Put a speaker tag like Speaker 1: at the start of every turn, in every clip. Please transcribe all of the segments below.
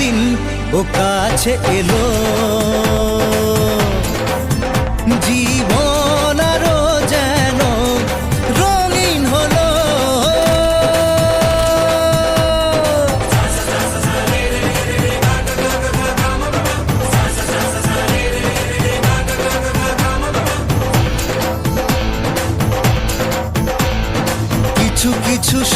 Speaker 1: দিন ও কাছে এলো।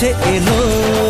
Speaker 1: কাছে এলো।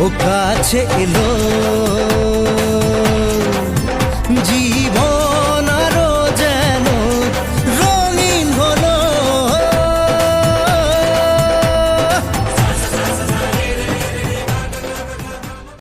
Speaker 1: ও কাছে এলো।